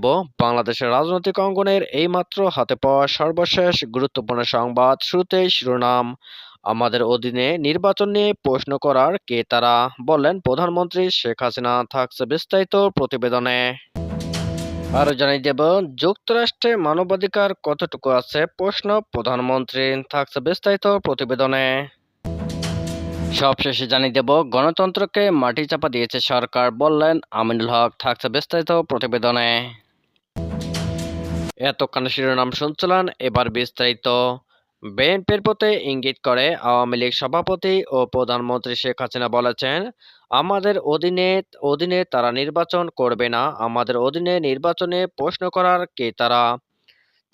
দেব বাংলাদেশের রাজনৈতিক অঙ্গনের এইমাত্র হাতে পাওয়া সর্বশেষ গুরুত্বপূর্ণ সংবাদ শুরুতেই শিরোনাম। আমাদের অধীনে নির্বাচন নিয়ে প্রশ্ন করার কে তারা বললেন প্রধানমন্ত্রী শেখ হাসিনা থাকছে বিস্তারিত প্রতিবেদনে। আরও জানিয়ে দেব, যুক্তরাষ্ট্রে মানবাধিকার কতটুকু আছে প্রশ্ন প্রধানমন্ত্রী থাকছে বিস্তারিত প্রতিবেদনে। সবশেষে জানিয়ে দেব, গণতন্ত্রকে মাটি চাপা দিয়েছে সরকার বললেন আমিনুল হক, থাকছে বিস্তারিত প্রতিবেদনে। এতক্ষণ শিরোনাম শুনছিলেন। এবার বিস্তারিত। বিএনপির প্রতি ইঙ্গিত করে আওয়ামী লীগ সভাপতি ও প্রধানমন্ত্রী শেখ হাসিনা বলেছেন, আমাদের অধীনে অধীনে তারা নির্বাচন করবে না। আমাদের অধীনে নির্বাচনে প্রশ্ন করার কে তারা?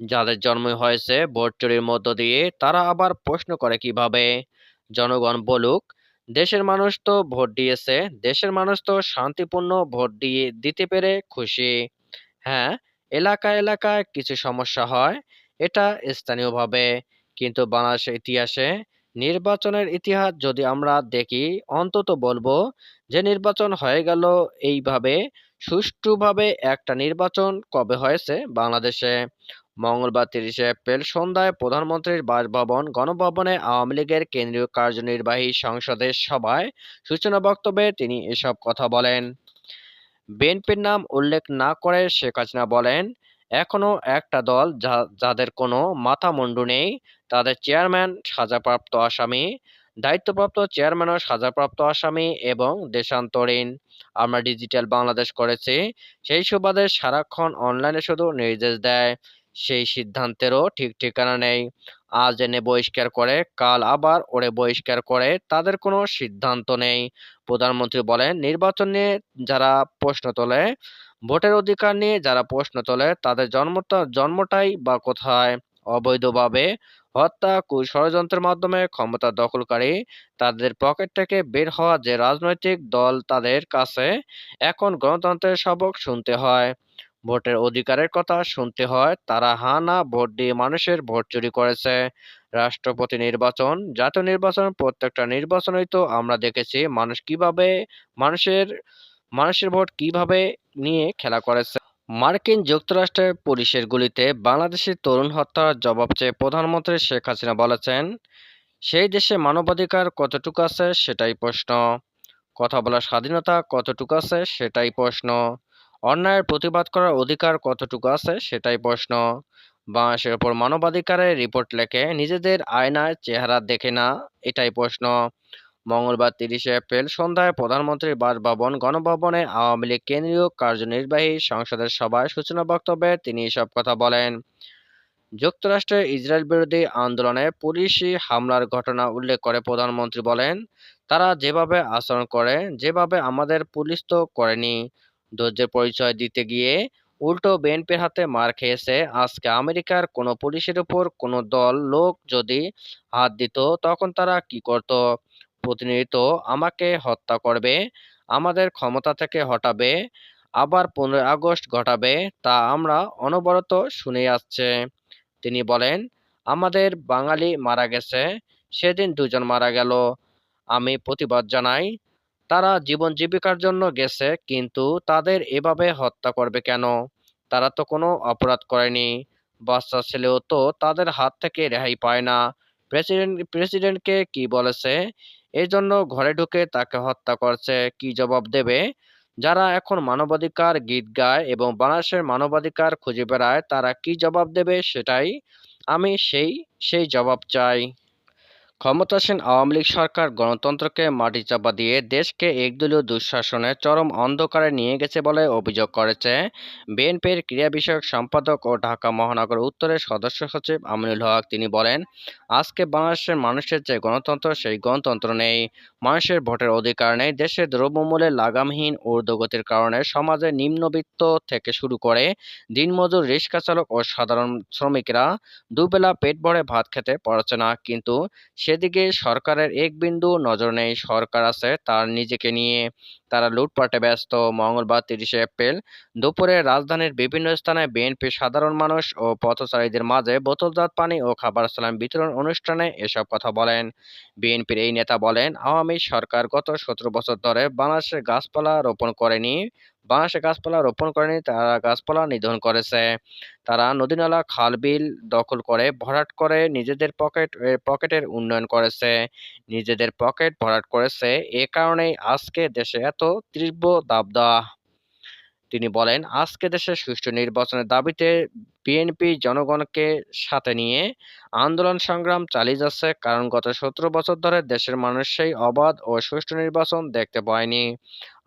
যাদের জন্ম হয়েছে ভোট চুরির মধ্য দিয়ে তারা আবার প্রশ্ন করে কীভাবে? জনগণ বলুক, দেশের মানুষ তো ভোট দিয়েছে, দেশের মানুষ তো শান্তিপূর্ণ ভোট দিয়ে, দিতে পেরে খুশি। হ্যাঁ এলাকা, এলাকায় কিছু সমস্যা হয়, এটা স্থানীয়ভাবে। কিন্তু বাংলাদেশের ইতিহাসে নির্বাচনের ইতিহাস যদি আমরা দেখি, অন্তত বলব যে নির্বাচন হয়ে গেল এইভাবে, সুষ্ঠুভাবে একটা নির্বাচন কবে হয়েছে বাংলাদেশে? মঙ্গলবার তিরিশে এপ্রিল সন্ধ্যায় প্রধানমন্ত্রীর বাসভবন, গণভবনে আওয়ামী লীগের কেন্দ্রীয় কার্যনির্বাহী সংসদের সভায় সূচনা বক্তব্যে তিনি এসব কথা বলেন। বিএনপির নাম উল্লেখ না করে শেখ হাসিনা বলেন এখনও একটা দল যাদের কোনো মাথা মুন্ডু নেই, তাদের চেয়ারম্যান সাজাপ্রাপ্ত আসামি, দায়িত্বপ্রাপ্ত চেয়ারম্যানও সাজাপ্রাপ্ত আসামি এবং দেশান্তরীণ। আমরা ডিজিটাল বাংলাদেশ করেছি, সেই সুবাদে সারাক্ষণ অনলাইনে শুধু নির্দেশ দেয়। সেই সিদ্ধান্তেরও ঠিক ঠিকানা নেই। আজ এনে বহিষ্কার করে, কাল আবার ওরে বহিষ্কার করে, তাদের কোনো সিদ্ধান্ত নেই। প্রধানমন্ত্রী বলেন, নির্বাচন নিয়ে যারা প্রশ্ন তোলে, ভোটের অধিকার নিয়ে যারা প্রশ্ন তোলে, তাদের জন্মটা, জন্মটাই বা কোথায়? অবৈধভাবে হত্যা, কু ষড়যন্ত্রের মাধ্যমে ক্ষমতা দখলকারী, তাদের পকেট থেকে বের হওয়া যে রাজনৈতিক দল তাদের কাছে, এখন গণতন্ত্রের সবক শুনতে হয়। ভোটের অধিকারের কথা শুনতে হয়, তারা হা না ভোট দিয়ে মানুষের ভোট চুরি করেছে। রাষ্ট্রপতি নির্বাচন, জাতীয় নির্বাচন, প্রত্যেকটা নির্বাচনেই তো আমরা দেখেছি মানুষ কীভাবে মানুষের মানুষের ভোট কীভাবে নিয়ে খেলা করেছে। মার্কিন যুক্তরাষ্ট্রের পুলিশের গুলিতে বাংলাদেশের তরুণ হত্যার জবাব চেয়ে প্রধানমন্ত্রী শেখ হাসিনা বলেছেন, সেই দেশে মানবাধিকার কতটুকু আছে সেটাই প্রশ্ন। কথা বলার স্বাধীনতা কতটুকু আছে সেটাই প্রশ্ন। অন্যায়ের প্রতিবাদ করার অধিকার কতটুকু আছে সেটাই প্রশ্ন। বাংলাদেশের ওপর মানবাধিকারের রিপোর্ট লেখে, নিজেদের আয়নায় চেহারা দেখে না, এটাই প্রশ্ন। মঙ্গলবার তিরিশে এপ্রিল সন্ধ্যায় প্রধানমন্ত্রীর বাসভবন, গণভবনে আওয়ামী লীগ কেন্দ্রীয় কার্যনির্বাহী সংসদের সভায় সূচনা বক্তব্যে তিনি এসব কথা বলেন। যুক্তরাষ্ট্রের ইসরায়েল বিরোধী আন্দোলনে পুলিশি হামলার ঘটনা উল্লেখ করে প্রধানমন্ত্রী বলেন, তারা যেভাবে আচরণ করে, যেভাবে আমাদের পুলিশ তো করেনি। ধৈর্যের পরিচয় দিতে গিয়ে উল্টো বিএনপির হাতে মার খেয়েছে। আজকে আমেরিকার কোনো পুলিশের উপর কোনো দল, লোক যদি হাত দিত, তখন তারা কি করত? প্রতিনিয়ত আমাকে হত্যা করবে, আমাদের ক্ষমতা থেকে হটাবে, আবার পনেরোই আগস্ট ঘটাবে, তা আমরা অনবরত শুনে আসছে। তিনি বলেন, আমাদের বাঙালি মারা গেছে, সেদিন দুজন মারা গেল। আমি প্রতিবাদ জানাই তারা জীবন জীবিকার জন্য গেছে, কিন্তু তাদের এভাবে হত্যা করবে কেন? তারা তো কোনো অপরাধ করেনি। বাচ্চা ছেলেও তো তাদের হাত থেকে রেহাই পায় না। প্রেসিডেন্ট, প্রেসিডেন্টকে কি বলেছে? এই জন্য ঘরে ঢুকে তাকে হত্যা করছে। কি জবাব দেবে? যারা এখন মানবাধিকার গীত গায় এবং বাংলাদেশের মানবাধিকার খুঁজে বেড়ায়, তারা কি জবাব দেবে সেটাই আমি সেই সেই জবাব চাই। ক্ষমতাসীন আওয়ামী লীগ সরকার গণতন্ত্রকে মাটি চাপা দিয়ে দেশকে একদলীয় দুঃশাসনে চরম অন্ধকারে নিয়ে গেছে বলে অভিযোগ করেছে বিএনপির ক্রীড়া বিষয়ক সম্পাদক ও ঢাকা মহানগর উত্তরের সদস্য সচিব আমিনুল হক। তিনি বলেন, আজকে বাংলাদেশের মানুষের যে গণতন্ত্র, সেই গণতন্ত্র নেই। মানুষের ভোটের অধিকার নেই, দেশে দ্রব্যমূল্যের লাগামহীন ঊর্ধ্বগতির কারণে সমাজে নিম্নবিত্ত থেকে শুরু করে দিনমজুর রিক্সা চালক ও সাধারণ শ্রমিকরা দুবেলা পেট ভরে ভাত খেতে পারছে না। কিন্তু সেদিকে সরকারের এক বিন্দু নজর নেই, সরকার আছে, তার নিজেকে নিয়ে তারা লুটপাটে ব্যস্ত। মঙ্গলবার তিরিশে এপ্রিল দুপুরে রাজধানীর বিভিন্ন স্থানে বিএনপি সাধারণ মানুষ ও পথচারীদের মাঝে বোতলজাত পানি ও খাবার সালাম বিতরণ অনুষ্ঠানে এসব কথা বলেন। বিএনপির এই নেতা বলেন, আওয়ামী সরকার গত সতেরো বছর ধরে বাংলাদেশে গাছপালা রোপণ করেনি। বাংলাদেশে গাছপালা রোপণ করেনি, তারা গাছপালা নিধন করেছে। তারা নদী-নালা, খাল-বিল দখল করে, ভরাট করে নিজেদের পকেট পকেটের উন্নয়ন করেছে। নিজেদের পকেট ভরাট করেছে। এ কারণেই আজকে দেশে এত তীব্র দাবদাহ। তিনি বলেন, আজকে দেশে সুষ্ঠু নির্বাচনের দাবিতে বিএনপি জনগণকে সাথে নিয়ে আন্দোলন সংগ্রাম চালিয়ে যাচ্ছে। কারণ গত সতেরো বছর ধরে দেশের মানুষ সেই অবাধ ও সুষ্ঠু নির্বাচন দেখতে পায়নি।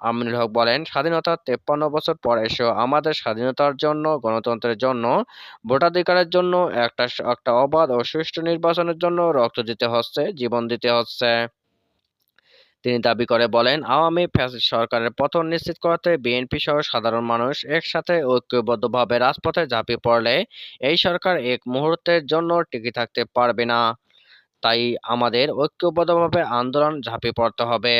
আমিনুল হক বলেন স্বাধীনতার তেপ্পান্ন বছর পর এসেও আমাদের স্বাধীনতার জন্য, গণতন্ত্রের জন্য, ভোটাধিকারের জন্য একটা একটা অবাধ ও সুষ্ঠু নির্বাচনের জন্য রক্ত দিতে হচ্ছে, জীবন দিতে হচ্ছে। তিনি দাবি করে বলেন, আওয়ামী ফ্যাসিস্ট সরকারের পতন নিশ্চিত করতে বিএনপি সহ সাধারণ মানুষ একসাথে ঐক্যবদ্ধভাবে রাজপথে ঝাঁপিয়ে পড়লে এই সরকার এক মুহূর্তের জন্য টিকে থাকতে পারবে না। তাই আমাদের ঐক্যবদ্ধভাবে আন্দোলন ঝাঁপিয়ে পড়তে হবে।